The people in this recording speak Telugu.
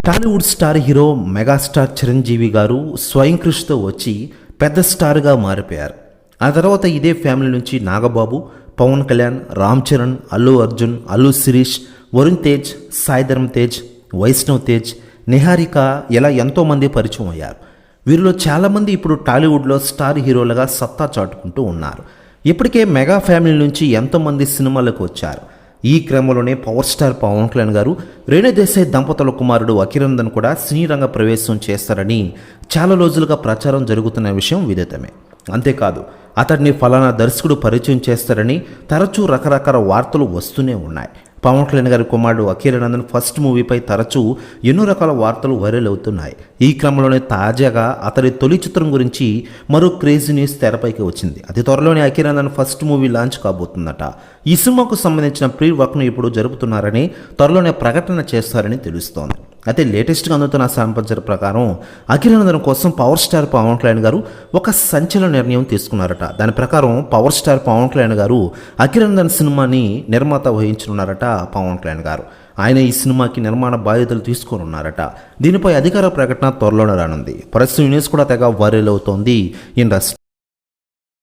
Tollywood star hero megastar Chiranjeevi garu స్వయం కృషితో వచ్చి పెద్ద స్టార్గా మారిపోయారు. ఆ తర్వాత ఇదే ఫ్యామిలీ నుంచి నాగబాబు పవన్ కళ్యాణ్ రామ్ చరణ్ అల్లు అర్జున్ అల్లు శిరీష్ వరుణ్ తేజ్ సాయిధరం తేజ్ వైష్ణవ్ తేజ్ నిహారిక ఇలా ఎంతోమంది పరిచయం అయ్యారు. వీరిలో చాలామంది ఇప్పుడు టాలీవుడ్లో స్టార్ హీరోలుగా సత్తా చాటుకుంటూ ఉన్నారు. ఇప్పటికే మెగా ఫ్యామిలీ నుంచి ఎంతోమంది సినిమాలకు వచ్చారు. ఈ క్రమంలోనే పవర్ స్టార్ పవన్ కళ్యాణ్ గారు రేణుదేశాయ్ దంపతుల కుమారుడు అఖిరందన్ కూడా సినీ రంగ ప్రవేశం చేస్తారని చాలా రోజులుగా ప్రచారం జరుగుతున్న విషయం విదితమే. అంతేకాదు అతడిని ఫలానా దర్శకుడు పరిచయం చేస్తారని తరచూ రకరకాల వార్తలు వస్తూనే ఉన్నాయి. పవన్ కళ్యాణ్ గారి కుమారుడు అఖిరానందన్ ఫస్ట్ మూవీపై తరచూ ఎన్నో రకాల వార్తలు వైరల్ అవుతున్నాయి. ఈ క్రమంలోనే తాజాగా అతడి తొలి చిత్రం గురించి మరో క్రేజీ న్యూస్ తెరపైకి వచ్చింది. అతి త్వరలోనే అఖిలనందన్ ఫస్ట్ మూవీ లాంచ్ కాబోతుందట. ఈ సినిమాకు సంబంధించిన ప్రీ వర్క్ను ఇప్పుడు జరుపుతున్నారని త్వరలోనే ప్రకటన చేస్తారని తెలుస్తోంది. అయితే లేటెస్ట్గా అందుతున్న సంపంచర్ ప్రకారం అఖిలానందన్ కోసం పవర్ స్టార్ పవన్ కళ్యాణ్ గారు ఒక సంచలన నిర్ణయం తీసుకున్నారట. దాని ప్రకారం పవర్ స్టార్ పవన్ కళ్యాణ్ గారు అఖిలానందన్ సినిమాని నిర్మాత వహించనున్నారట పవన్ కళ్యాణ్ గారు. ఆయన ఈ సినిమాకి నిర్మాణ బాధ్యతలు తీసుకొని ఉన్నారట దీనిపై అధికార ప్రకటన త్వరలోనే రానుంది. ప్రస్తుతం న్యూస్ కూడా తెగ వైరల్ అవుతోంది. ఇండస్ట్రీ